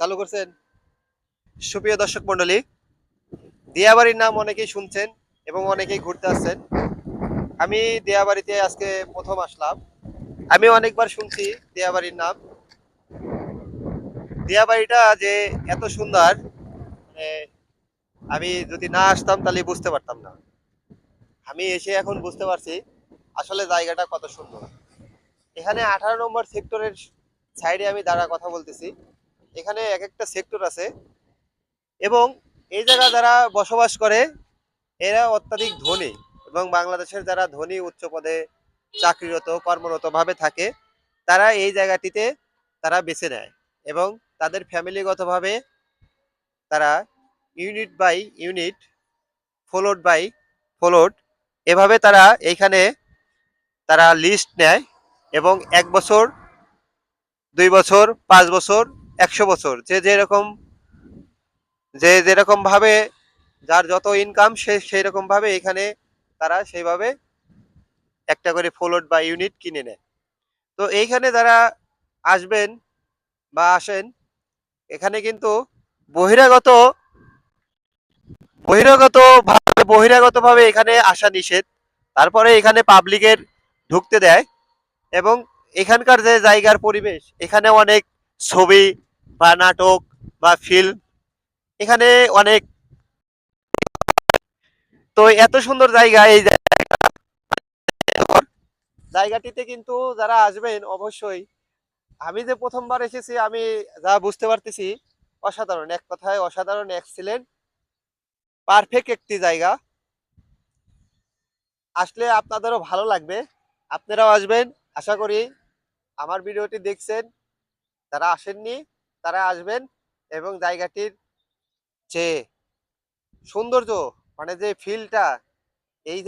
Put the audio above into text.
চালু করছেন সুপ্রিয় দর্শক মন্ডলী দিয়াবাড়ির নাম অনেকেই শুনছেন এবং অনেকেই ঘুরতে আসছেন। আমি দিয়াবাড়িতে আজকে প্রথম আসলাম। আমি অনেকবার শুনছি দিয়াবাড়ির নাম। দিয়াবাড়িটা যে এত সুন্দর মানে আমি যদি না আসতাম তাহলে বুঝতে পারতাম না। আমি এসে এখন বুঝতে পারছি আসলে জায়গাটা কত সুন্দর। এখানে আঠারো নম্বর সেক্টরের সাইডে আমি দাঁড়া কথা বলতেছি। এখানে এক একটা সেক্টর আছে। এবং এই জায়গা যারা বসবাস করে, এরা অত্যাধিক ধনী এবং বাংলাদেশের যারা ধনী উচ্চ পদে চাকরিরত কর্মরত ভাবে থাকে, তারা এই জায়গাটিতে তারা বেছে নেয় এবং তাদের ফ্যামিলিগতভাবে তারা unit by unit followed by followed এভাবে তারা এইখানে তারা লিস্ট নেয় এবং এক বছর, দুই বছর, পাঁচ বছর একশো বছর। যে যেরকম যে যেরকম ভাবে যার যত ইনকাম সে সেই রকম ভাবে এখানে তারা সেইভাবে একটা করে ফ্লোট বা ইউনিট কিনে নেয়। তো এইখানে যারা আসবেন বা আসেন, এখানে কিন্তু বহিরাগত বহিরাগত ভাবে বহিরাগত ভাবে এখানে আসা নিষেধ। তারপরে এখানে পাবলিকের ঢুকতে দেয় এবং এখানকার যে জায়গার পরিবেশ, এখানে অনেক ছবি বা নাটক বা ফিল্ম এখানে অনেক তো এত সুন্দর জায়গা এই জায়গাটিতে কিন্তু যারা আসবেন অবশ্যই। আমি যে প্রথমবার এসেছি, আমি যা বুঝতে পারতেছি, অসাধারণ, এক কথায় অসাধারণ এক্সিলেন্ট পারফেক্ট একটি জায়গা। আসলে আপনাদেরও ভালো লাগবে, আপনারাও আসবেন, আশা করি। আমার ভিডিওটি দেখছেন, যারা আসেননি তারা আসবেন এবং জায়গাটির যে সৌন্দর্য মানে যে ফিলটা এই